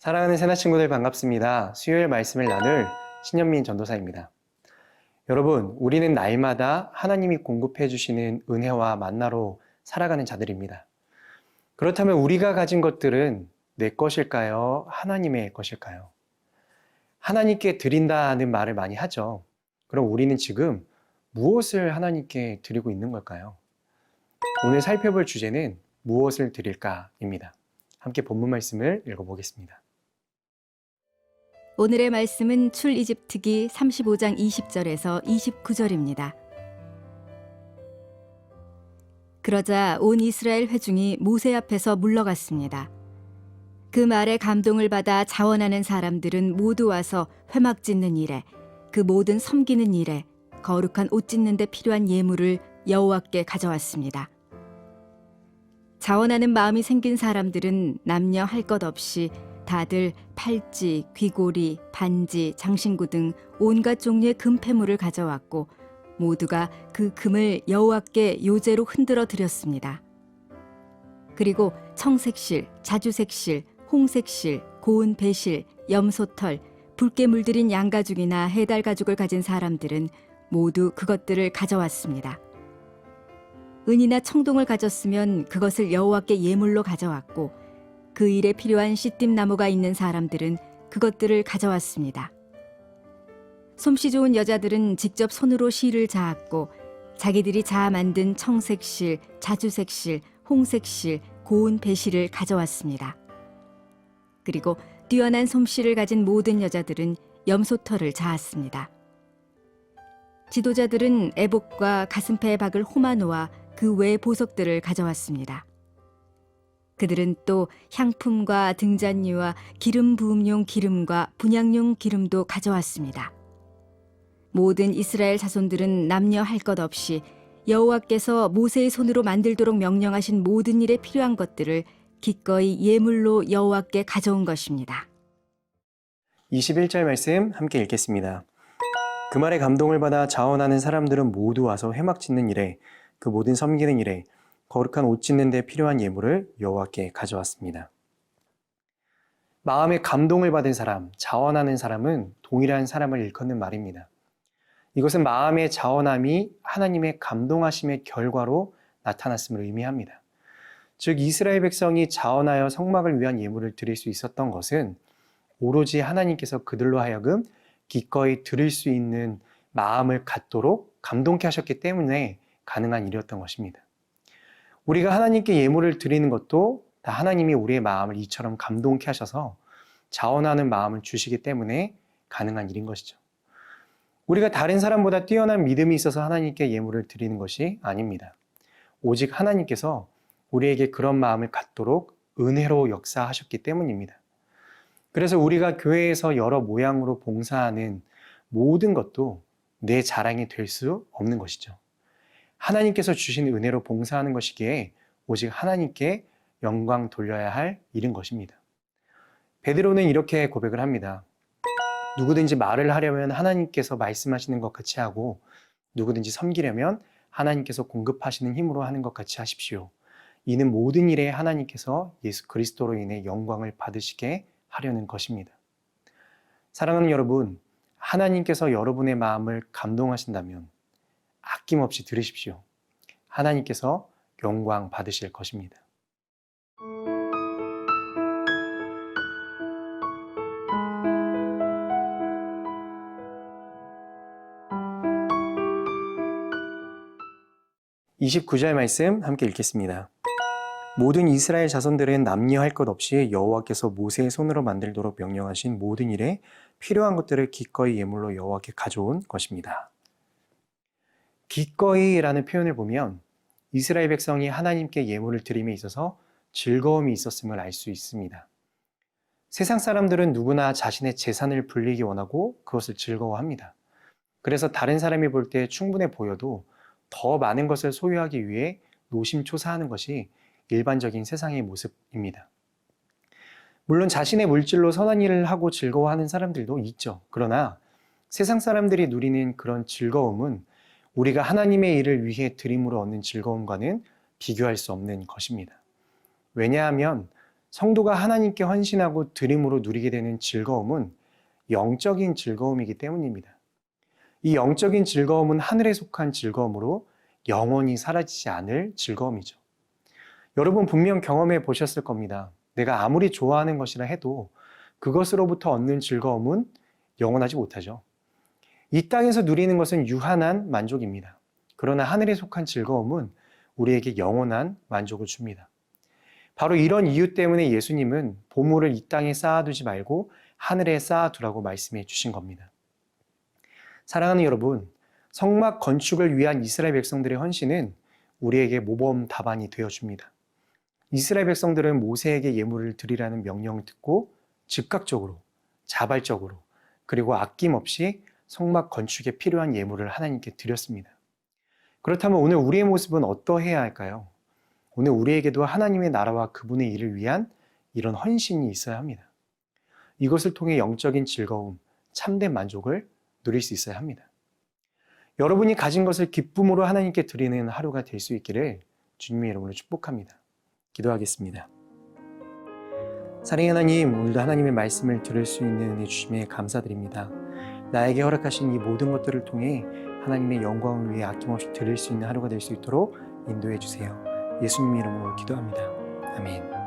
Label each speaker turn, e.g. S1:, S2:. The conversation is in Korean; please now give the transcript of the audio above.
S1: 사랑하는 새나 친구들 반갑습니다. 수요일 말씀을 나눌 신현민 전도사입니다. 여러분, 우리는 날마다 하나님이 공급해 주시는 은혜와 만나로 살아가는 자들입니다. 그렇다면 우리가 가진 것들은 내 것일까요? 하나님의 것일까요? 하나님께 드린다는 말을 많이 하죠. 그럼 우리는 지금 무엇을 하나님께 드리고 있는 걸까요? 오늘 살펴볼 주제는 무엇을 드릴까입니다. 함께 본문 말씀을 읽어보겠습니다.
S2: 오늘의 말씀은 출이집트기 35장 20절에서 29절입니다. 그러자 온 이스라엘 회중이 모세 앞에서 물러갔습니다. 그 말에 감동을 받아 자원하는 사람들은 모두 와서 회막 짓는 일에 그 모든 섬기는 일에 거룩한 옷 짓는 데 필요한 예물을 여호와께 가져왔습니다. 자원하는 마음이 생긴 사람들은 남녀 할 것 없이 다들 팔찌, 귀고리, 반지, 장신구 등 온갖 종류의 금패물을 가져왔고 모두가 그 금을 여호와께 요제로 흔들어 드렸습니다. 그리고 청색실, 자주색실, 홍색실, 고운 배실, 염소털, 붉게 물들인 양가죽이나 해달 가죽을 가진 사람들은 모두 그것들을 가져왔습니다. 은이나 청동을 가졌으면 그것을 여호와께 예물로 가져왔고 그 일에 필요한 씨띠 나무가 있는 사람들은 그것들을 가져왔습니다. 솜씨 좋은 여자들은 직접 손으로 실을 자았고 자기들이 자아 만든 청색실, 자주색실, 홍색실, 고운 배실을 가져왔습니다. 그리고 뛰어난 솜씨를 가진 모든 여자들은 염소털을 자았습니다. 지도자들은 애복과 가슴패에 박을 호마노와 그외 보석들을 가져왔습니다. 그들은 또 향품과 등잔류와 기름 부음용 기름과 분향용 기름도 가져왔습니다. 모든 이스라엘 자손들은 남녀 할 것 없이 여호와께서 모세의 손으로 만들도록 명령하신 모든 일에 필요한 것들을 기꺼이 예물로 여호와께 가져온 것입니다.
S1: 21절 말씀 함께 읽겠습니다. 그 말에 감동을 받아 자원하는 사람들은 모두 와서 회막 짓는 일에 그 모든 섬기는 일에 거룩한 옷 짓는 데 필요한 예물을 여호와께 가져왔습니다. 마음에 감동을 받은 사람, 자원하는 사람은 동일한 사람을 일컫는 말입니다. 이것은 마음의 자원함이 하나님의 감동하심의 결과로 나타났음을 의미합니다. 즉 이스라엘 백성이 자원하여 성막을 위한 예물을 드릴 수 있었던 것은 오로지 하나님께서 그들로 하여금 기꺼이 드릴 수 있는 마음을 갖도록 감동케 하셨기 때문에 가능한 일이었던 것입니다. 우리가 하나님께 예물을 드리는 것도 다 하나님이 우리의 마음을 이처럼 감동케 하셔서 자원하는 마음을 주시기 때문에 가능한 일인 것이죠. 우리가 다른 사람보다 뛰어난 믿음이 있어서 하나님께 예물을 드리는 것이 아닙니다. 오직 하나님께서 우리에게 그런 마음을 갖도록 은혜로 역사하셨기 때문입니다. 그래서 우리가 교회에서 여러 모양으로 봉사하는 모든 것도 내 자랑이 될 수 없는 것이죠. 하나님께서 주신 은혜로 봉사하는 것이기에 오직 하나님께 영광 돌려야 할 일인 것입니다. 베드로는 이렇게 고백을 합니다. 누구든지 말을 하려면 하나님께서 말씀하시는 것 같이 하고 누구든지 섬기려면 하나님께서 공급하시는 힘으로 하는 것 같이 하십시오. 이는 모든 일에 하나님께서 예수 그리스도로 인해 영광을 받으시게 하려는 것입니다. 사랑하는 여러분, 하나님께서 여러분의 마음을 감동하신다면 아낌없이 들으십시오. 하나님께서 영광 받으실 것입니다. (29절) 말씀 함께 읽겠습니다. 모든 이스라엘 자손들은 남녀할 것 없이 여호와께서 모세의 손으로 만들도록 명령하신 모든 일에 필요한 것들을 기꺼이 예물로 여호와께 가져온 것입니다. 기꺼이라는 표현을 보면 이스라엘 백성이 하나님께 예물을 드림에 있어서 즐거움이 있었음을 알 수 있습니다. 세상 사람들은 누구나 자신의 재산을 불리기 원하고 그것을 즐거워합니다. 그래서 다른 사람이 볼 때 충분해 보여도 더 많은 것을 소유하기 위해 노심초사하는 것이 일반적인 세상의 모습입니다. 물론 자신의 물질로 선한 일을 하고 즐거워하는 사람들도 있죠. 그러나 세상 사람들이 누리는 그런 즐거움은 우리가 하나님의 일을 위해 드림으로 얻는 즐거움과는 비교할 수 없는 것입니다. 왜냐하면 성도가 하나님께 헌신하고 드림으로 누리게 되는 즐거움은 영적인 즐거움이기 때문입니다. 이 영적인 즐거움은 하늘에 속한 즐거움으로 영원히 사라지지 않을 즐거움이죠. 여러분 분명 경험해 보셨을 겁니다. 내가 아무리 좋아하는 것이라 해도 그것으로부터 얻는 즐거움은 영원하지 못하죠. 이 땅에서 누리는 것은 유한한 만족입니다. 그러나 하늘에 속한 즐거움은 우리에게 영원한 만족을 줍니다. 바로 이런 이유 때문에 예수님은 보물을 이 땅에 쌓아두지 말고 하늘에 쌓아두라고 말씀해 주신 겁니다. 사랑하는 여러분, 성막 건축을 위한 이스라엘 백성들의 헌신은 우리에게 모범 답안이 되어줍니다. 이스라엘 백성들은 모세에게 예물을 드리라는 명령을 듣고 즉각적으로, 자발적으로, 그리고 아낌없이 성막 건축에 필요한 예물을 하나님께 드렸습니다. 그렇다면 오늘 우리의 모습은 어떠해야 할까요? 오늘 우리에게도 하나님의 나라와 그분의 일을 위한 이런 헌신이 있어야 합니다. 이것을 통해 영적인 즐거움, 참된 만족을 누릴 수 있어야 합니다. 여러분이 가진 것을 기쁨으로 하나님께 드리는 하루가 될 수 있기를 주님의 이름으로 축복합니다. 기도하겠습니다. 사랑의 하나님, 오늘도 하나님의 말씀을 들을 수 있는 은혜 주심에 감사드립니다. 나에게 허락하신 이 모든 것들을 통해 하나님의 영광을 위해 아낌없이 드릴 수 있는 하루가 될 수 있도록 인도해 주세요. 예수님 이름으로 기도합니다. 아멘.